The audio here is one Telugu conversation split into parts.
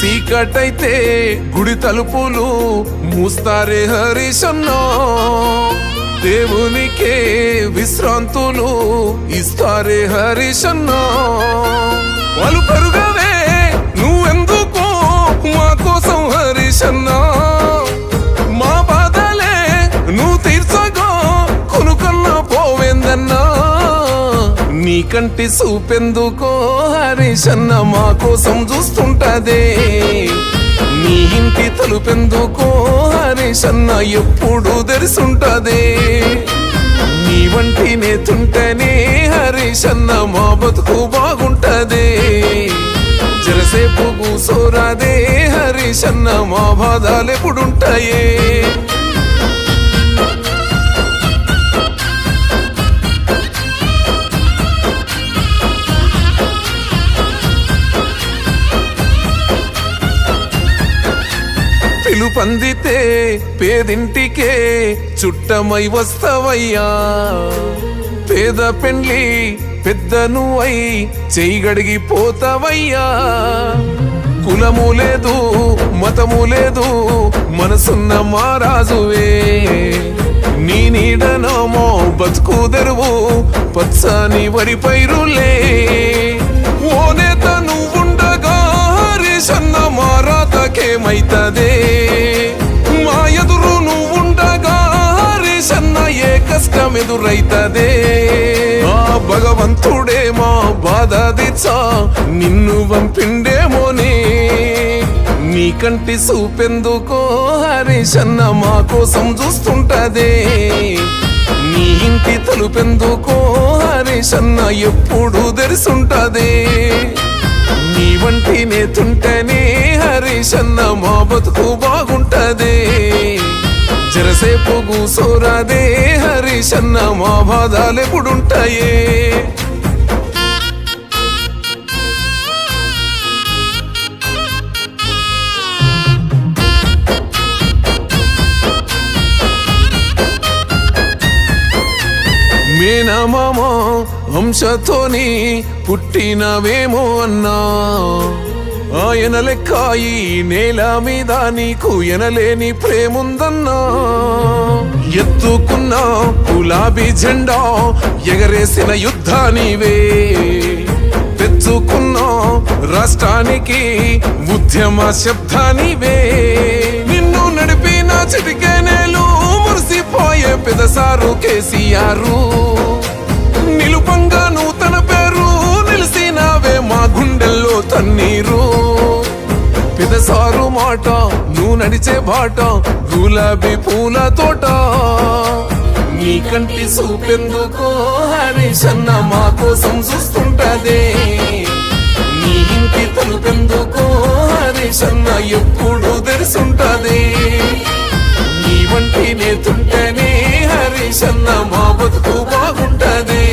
చీకటైతే గుడి తలుపులు మూస్తారే హరీశన్నా. దేవునికే విశ్రాంతులు ఇస్తారే హరీశన్నా. వాళ్ళు నీకంటి సూపెందుకో హరీశన్న మా కోసం చూస్తుంటదే. నీ ఇంటి తలుపెందుకో హరీశన్న ఎప్పుడు తెరిసుంటదే. నీ వంటి నేతుంటేనే హరీశన్న మా బతుకు బాగుంటదే. జరసేపు కూసోరాదే హరీశన్న మా బాధలు ఎప్పుడుంటాయే పందితే పేదింటికే చుట్టమై వస్తవయ్యా. పేద పెండ్లి పెద్ద నువ్వై చెయ్యి పోతావయ్యా. కులము లేదు మతము లేదు మనసున్న మారాజువే నీ నీడనమో బతుకు తెరువు పచ్చని వరి పైరులే. ఓ నేత నువ్వుండగా హరీశన్న మారాతకేమైతదే మెదురైతదే. ఆ భగవంతుడే మా బాధ దిచ్చా నిన్ను పంపిండేమోనే నీకంటి సూపెందుకో హరీశన్న మా కోసం చూస్తుంటదే. నీ ఇంటి తలుపెందుకో హరీశన్న ఎప్పుడు తెరుసుంటదే. నీ వంటి నేతుంటేనే హరీశన్న మా బతుకు బాగుంటదే. జరసేపు కూసోరాదే హరీశన్న మా బాధలు ఎప్పుడుంటాయే? మేనమామ వంశతోని పుట్టినవేమో అన్నా. ఆయన లెక్క ఈ నేల మీద నీకు ఎనలేని ప్రేముందన్నా. ఎత్తుకున్న గులాబీ జెండా ఎగరేసిన యుద్ధానివే తెచ్చుకున్న రాష్ట్రానికి ఉద్యమ శబ్దానివే నిన్ను నడిపిన చిటికేనేలు మురిసిపోయే పెదసారు కేసీఆర్. నిలుపంగా పెదసారు మాట నువ్వు నడిచే బాట గులాబీ పూల తోట. నీ కంటి సూపెందుకో హరీశన్న మా కోసం చూస్తుంటదే. నీ ఇంటి తలుపెందుకో హరీశన్న ఎప్పుడు తెరిసుంటదే. నీ వంటి నేతుంటేనే హరీశన్న మా బతుకు బాగుంటదే.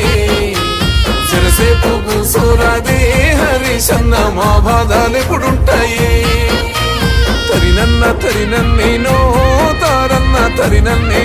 జరసేపు కూసోరాదే హరీశన్న మా బాధలు ఎప్పుడుంటాయే അറിനന്നേ